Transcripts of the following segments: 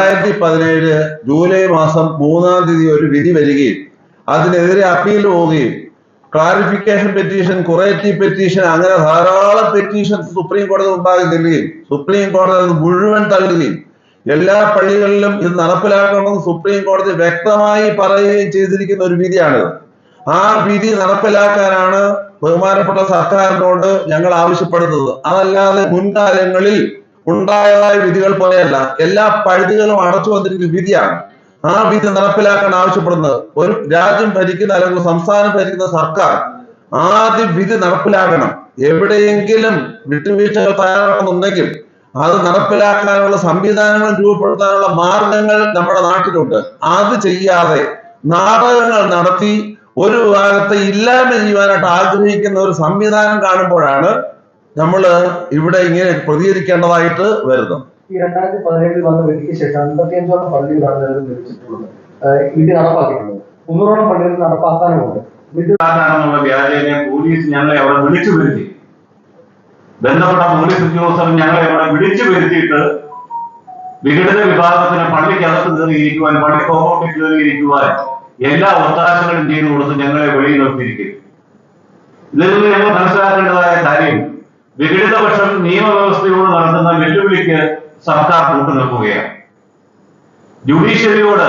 രണ്ടായിരത്തി പതിനേഴ് ജൂലൈ മാസം മൂന്നാം തീയതി ഒരു വിധി വരികയും അതിനെതിരെ അപ്പീൽ പോവുകയും ക്ലാരിഫിക്കേഷൻ പെറ്റീഷൻ കുറേറ്റീവ് പെറ്റീഷൻ അങ്ങനെ ധാരാളം പെറ്റീഷൻ സുപ്രീം കോടതി മുമ്പാകെ ചെല്ലുകയും സുപ്രീം കോടതി മുഴുവൻ തള്ളുകയും എല്ലാ പള്ളികളിലും ഇത് നടപ്പിലാക്കണമെന്ന് സുപ്രീം കോടതി വ്യക്തമായി പറയുകയും ചെയ്തിരിക്കുന്ന ഒരു വിധിയാണിത്. ആ വിധി നടപ്പിലാക്കാനാണ് ബഹുമാനപ്പെട്ട സർക്കാരിനോട് ഞങ്ങൾ ആവശ്യപ്പെടുന്നത്. അതല്ലാതെ മുൻകാലങ്ങളിൽ ഉണ്ടായതായ വിധികൾ പോലെയല്ല. എല്ലാ പഴുതുകളും അടച്ചു വന്നിരിക്കുന്ന വിധിയാണ്. ആ വിധി നടപ്പിലാക്കാൻ ആവശ്യപ്പെടുന്നത്. ഒരു രാജ്യം ഭരിക്കുന്ന അല്ലെങ്കിൽ സംസ്ഥാനം ഭരിക്കുന്ന സർക്കാർ ആദ്യം വിധി നടപ്പിലാക്കണം. എവിടെയെങ്കിലും വിട്ടുവീഴ്ചകൾ തയ്യാറാണെന്നുണ്ടെങ്കിൽ അത് നടപ്പിലാക്കാനുള്ള സംവിധാനങ്ങൾ രൂപപ്പെടുത്താനുള്ള മാർഗങ്ങൾ നമ്മുടെ നാട്ടിലുണ്ട്. അത് ചെയ്യാതെ നാടകങ്ങൾ നടത്തി ഒരു വിഭാഗത്തെ ഇല്ലായ്മ ചെയ്യുവാനായിട്ട് ആഗ്രഹിക്കുന്ന ഒരു സംവിധാനം കാണുമ്പോഴാണ് നമ്മൾ ഇവിടെ ഇങ്ങനെ പ്രതികരിക്കേണ്ടതായിട്ട് വരുന്നു. ഈ രണ്ടായിരത്തി പതിനേഴിൽ വന്ന വ്യക്തിക്ക് ശേഷം അൻപത്തിയഞ്ചോളം പള്ളികളാണ് നിലവിൽ നിർമ്മിച്ചിട്ടുള്ളത് ആഹ് ഇത് നടപ്പാക്കിയിട്ടുള്ളത് മുന്നൂറോളം പള്ളികൾ നടപ്പാക്കാനുമുണ്ട്. ഇത് ആണെന്നുള്ള വ്യാജേനെ പോലീസ് ഞങ്ങളെ അവിടെ വിളിച്ചു വരുത്തി. ബന്ധപ്പെട്ട പോലീസ് ഉദ്യോഗസ്ഥർ ഞങ്ങളെ അവിടെ വിളിച്ചു വരുത്തിയിട്ട് വിഘടിത വിഭാഗത്തിന് പള്ളിക്കകത്ത് കയറിയിരിക്കുവാൻ പള്ളി കോമ്പൗണ്ടിൽ കയറിയിരിക്കുവാൻ എല്ലാ ഒത്താശകളും ചെയ്തു കൊടുത്ത് ഞങ്ങളെ വെളിയിൽ നിർത്തിയിരിക്കും ഇതിൽ നിന്ന് ഞങ്ങൾ മനസ്സിലാക്കേണ്ടതായ കാര്യം വിഘടിതപക്ഷം നിയമവ്യവസ്ഥയോട് നടത്തുന്ന വെല്ലുവിളിക്ക് സർക്കാർ കൂട്ടുനിൽക്കുകയാണ് ജുഡീഷ്യറിയോട്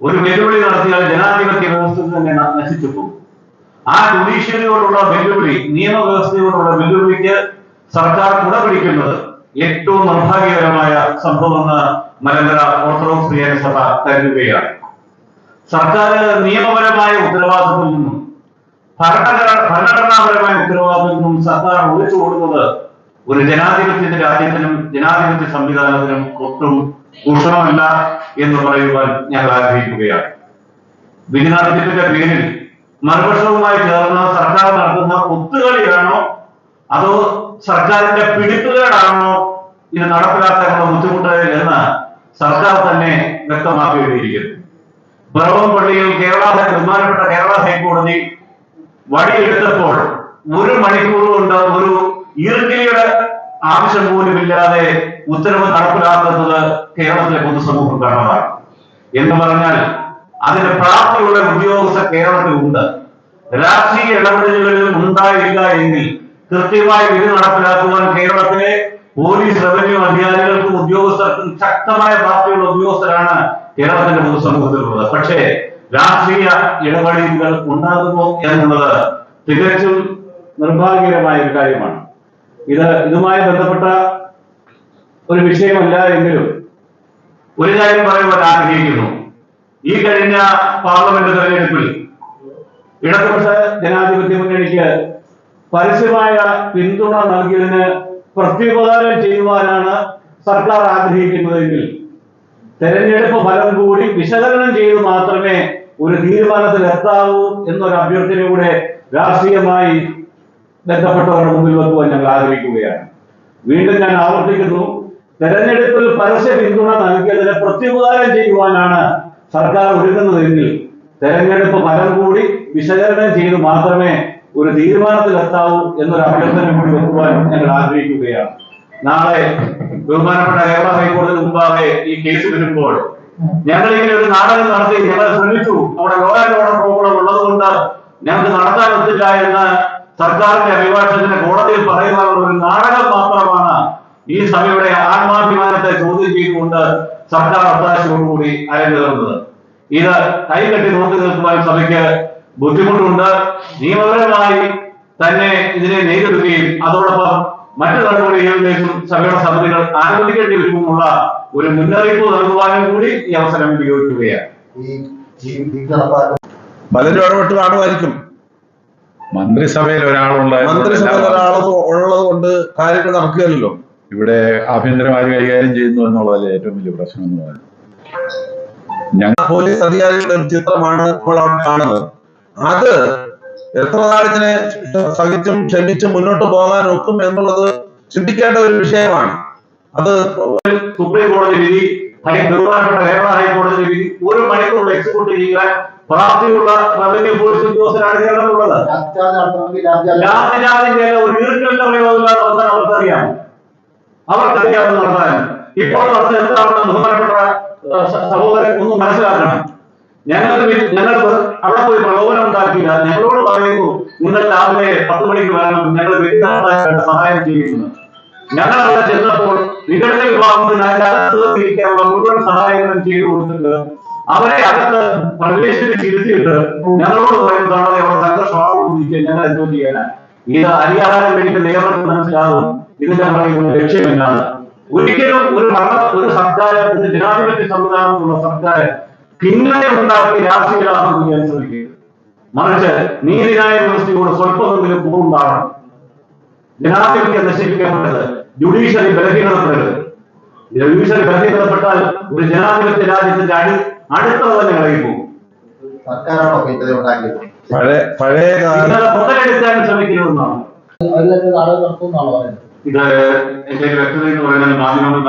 ഒരു വെല്ലുവിളി നടത്തിയാൽ ജനാധിപത്യ വ്യവസ്ഥ തന്നെ നശിച്ചു പോകും. ആ ജുഡീഷ്യറിയോടുള്ള വെല്ലുവിളി നിയമവ്യവസ്ഥയോടുള്ള വെല്ലുവിളിക്ക് സർക്കാർ കുടപിടിക്കുന്നത് ഏറ്റവും നിർഭാഗ്യകരമായ സംഭവമെന്ന് മലങ്കര ഓർത്തഡോക്സ് സഭ കരുതുകയാണ്. സർക്കാർ നിയമപരമായ ഉത്തരവാദിത്തത്തിൽ നിന്നും ഭരണഘടനാപരമായ ഉത്തരവാദിത്വം സർക്കാർ ഒളിച്ചു കൊടുക്കുന്നത്. ഒരു ജനാധിപത്യത്തിന്റെ രാജ്യത്തിനും ജനാധിപത്യ സംവിധാനത്തിനും ഒട്ടും ഉഷമല്ല എന്ന് പറയുവാൻ ഞങ്ങൾ ആഗ്രഹിക്കുകയാണ്. വിജനാധിപത്യത്തിന്റെ പേരിൽ മറുപക്ഷവുമായി ചേർന്ന് സർക്കാർ നടത്തുന്ന ഒത്തുകളിയാണോ അതോ സർക്കാരിന്റെ പിടിപ്പുകേടാണോ? ഇത് നടപ്പിലാക്കാനുള്ള ബുദ്ധിമുട്ട് എന്ന് സർക്കാർ തന്നെ വ്യക്തമാക്കിയിരിക്കുന്നു. പിറവം പള്ളിയിൽ കേരള ബഹുമാനപ്പെട്ട കേരള ഹൈക്കോടതി വടിയെടുത്തപ്പോൾ ഒരു മണിക്കൂർ കൊണ്ട് ഒരു ഈർക്കിലിയുടെ ആവശ്യം പോലുമില്ലാതെ ഉത്തരവ് നടപ്പിലാക്കുന്നത് കേരളത്തിലെ പൊതുസമൂഹം കാണാറാണ് എന്ന് പറഞ്ഞാൽ അതിന് പ്രാപ്തിയുള്ള ഉദ്യോഗസ്ഥ കേരളത്തിൽ ഉണ്ട്. രാഷ്ട്രീയ ഇടപെടലുകളിൽ ഉണ്ടായില്ല എങ്കിൽ കൃത്യമായി വിധി നടപ്പിലാക്കുവാൻ കേരളത്തിലെ പോലീസ് റവന്യൂ അധികാരികൾക്കും ഉദ്യോഗസ്ഥർക്കും ശക്തമായ പ്രാപ്തിയുള്ള ഉദ്യോഗസ്ഥരാണ് കേരളത്തിന്റെ പൊതുസമൂഹത്തിലുള്ളത് പക്ഷേ രാഷ്ട്രീയ ഇടപെടലുകൾ ഉണ്ടാകുമോ എന്നുള്ളത് തികച്ചും നിർഭാഗ്യകരമായ ഒരു കാര്യമാണ്. ഇത് ഇതുമായി ബന്ധപ്പെട്ട ഒരു വിഷയമല്ല എങ്കിലും ഒരു കാര്യം പറയുവാൻ ആഗ്രഹിക്കുന്നു. ഈ കഴിഞ്ഞ പാർലമെന്റ് തെരഞ്ഞെടുപ്പിൽ ഇടതുപക്ഷ ജനാധിപത്യ മുന്നണിക്ക് പരസ്യമായ പിന്തുണ നൽകിയതിന് പ്രത്യുപകാരം ചെയ്യുവാനാണ് സർക്കാർ ആഗ്രഹിക്കുന്നതെങ്കിൽ തെരഞ്ഞെടുപ്പ് ഫലം കൂടി വിശകലനം ചെയ്ത് മാത്രമേ ഒരു തീരുമാനത്തിൽ എത്താവൂ എന്നൊരു അഭ്യർത്ഥന കൂടെ രാഷ്ട്രീയമായി ബന്ധപ്പെട്ടവരുടെ മുമ്പിൽ വെക്കുവാൻ ഞങ്ങൾ ആഗ്രഹിക്കുകയാണ്. വീണ്ടും ഞാൻ ആവർത്തിക്കുന്നു. തെരഞ്ഞെടുപ്പിൽ പരസ്യ പിന്തുണ നൽകിയതിന് പ്രത്യുപകാരം ചെയ്യുവാനാണ് സർക്കാർ ഒരുങ്ങുന്നതെങ്കിൽ തെരഞ്ഞെടുപ്പ് ഫലം കൂടി വിശകലനം ചെയ്ത് മാത്രമേ ഒരു തീരുമാനത്തിലെത്താവൂ എന്നൊരു അഭ്യർത്ഥന കൂടി വെക്കുവാൻ ഞങ്ങൾ ആഗ്രഹിക്കുകയാണ്. നാളെ ബഹുമാനപ്പെട്ട കേരള ഹൈക്കോടതി മുമ്പാകെ ഈ കേസ് വരുമ്പോൾ ഞങ്ങൾ ഇങ്ങനെ ഒരു നാടകം നടത്തി ഞങ്ങൾ ശ്രമിച്ചു. അവിടെ ലോകാരോപണ പ്രോബ്ലം ഉള്ളത് പ്രോബ്ലം ഉള്ളതുകൊണ്ട് ഞങ്ങൾക്ക് നടത്താൻ ഒത്തില്ല എന്ന് സർക്കാരിന്റെ അഭിഭാഷകന്റെ കോടതിയിൽ പറയുന്ന ഒരു നാടകം മാത്രമാണ് ഈ സഭയുടെ ആത്മാഭിമാനത്തെ ചോദ്യം ചെയ്തുകൊണ്ട് സർക്കാർ ഒത്താശയോടുകൂടി അരങ്ങേറുന്നത് ഇത് കൈകെട്ടി നോക്കി നിൽക്കുവാൻ സഭയ്ക്ക് ബുദ്ധിമുട്ടുണ്ട്. നിയമപരമായി തന്നെ ഇതിനെ നേരിടുകയും അതോടൊപ്പം മറ്റു നടപടികളിലേക്കും സഭയുടെ സമിതികൾ ആലോചിക്കേണ്ടി വരുമെന്നുള്ള ഒരു മുന്നറിയിപ്പ് നൽകുവാനും കൂടി ഈ അവസരം ഉപയോഗിക്കുകയാണ്. പലരും ഇടപെട്ട് കാണുമായിരിക്കും. മന്ത്രിസഭയിൽ ഒരാളുള്ള മന്ത്രിസഭയിൽ ഒരാൾ ഉള്ളത് കൊണ്ട് കാര്യങ്ങൾ നടക്കുകയല്ലോ ഇവിടെ ആഭ്യന്തരമായി കൈകാര്യം ചെയ്യുന്നു എന്നുള്ളതല്ലേ ഏറ്റവും വലിയ പ്രശ്നം എന്ന് പറയുന്നത്. ഞങ്ങൾ പോലീസ് അധികാരികളുടെ ചിത്രമാണ് ഇപ്പോൾ അവിടെ കാണുന്നത്. അത് എത്ര നാളിങ്ങനെ സഹിച്ചും ക്ഷമിച്ചും മുന്നോട്ട് പോകാൻ ഒക്കും എന്നുള്ളത് ചിന്തിക്കേണ്ട ഒരു വിഷയമാണ്. അത് സുപ്രീം കോടതി വിധി ബഹുമാനപ്പെട്ട കേരള ഹൈക്കോടതി വിധി ഒരു മണിക്കൂർ എക്സിക്യൂട്ട് ചെയ്യാൻ പ്രാപ്തിയുള്ള റവന്യൂ പോലീസ് ഉദ്യോഗസ്ഥരാണ് കേരളത്തിലുള്ളത് രാജ്യാതി ഒരു ഈർക്കലിന്റെ പ്രയോഗമില്ലാത്ത അവർക്കറിയാം. അവർക്കറിയാവുന്ന നടത്താൻ. ഇപ്പോൾ എന്താണെന്ന് ബഹുമാനപ്പെട്ട സഹോദരൻ ഒന്ന് മനസ്സിലാക്കണം. ഞങ്ങൾക്ക് ഞങ്ങൾ അവിടെ പോയി പ്രലോഭനം ഉണ്ടാക്കിയില്ല. ഞങ്ങളോട് പറയുന്നു നിങ്ങൾ രാവിലെ പത്ത് മണിക്ക് വരണം. ഞങ്ങൾ വ്യക്തിഗതമായിട്ട് സഹായം ചെയ്യുന്നു. ഞങ്ങൾ അവിടെ ചെന്നപ്പോൾ വിഘടന വിഭാഗത്തിന് അതിന്റെ അകത്ത് ഇരിക്കാനുള്ള മുഴുവൻ സഹായങ്ങളും ചെയ്തു കൊടുത്തിട്ട് അവരെ അകത്ത് പ്രവേശിച്ച് ചിരുത്തിയിട്ട് ഞങ്ങളോട് പറയുന്നതാണ് അവിടെ സംഘർഷമാകുന്നിരിക്കുക ഞങ്ങൾ എന്തോ ചെയ്യാനാണ് ഇത് അരിയാഹാരം എനിക്ക് നിയമം മനസ്സിലാകും. ഇതിന്റെ പറയുന്ന ലക്ഷ്യം എന്നാണ്. ഒരിക്കലും ഒരു മരണ ഒരു സർക്കാർ ജനാധിപത്യ എന്നുള്ള സർക്കാർ ഭിന്നത ഉണ്ടാക്കി രാഷ്ട്രീയ ശ്രമിക്കുന്നത് മറിച്ച് നീതിന്യായ വ്യവസ്ഥയോട് സ്വല്പമെങ്കിലും പൂർണമാകണം ജനാധിപത്യം നശിപ്പിക്കപ്പെട്ടത് ജുഡീഷ്യറി ബലഹീനപ്പെടരുത് ജുഡീഷ്യറി ബലഹീനപ്പെട്ടാൽ ഒരു ജനാധിപത്യ രാജ്യത്തിന്റെ അടി അടുത്ത തന്നെ കളയിപ്പോകും സർക്കാരാണോ ഉണ്ടാക്കിയത്? പഴയ പഴയ മുതലെടുക്കാൻ ശ്രമിക്കണമെന്നാണ് ഇത് എന്റെ വ്യക്തത എന്ന് പറയുന്നത് മാധ്യമങ്ങൾ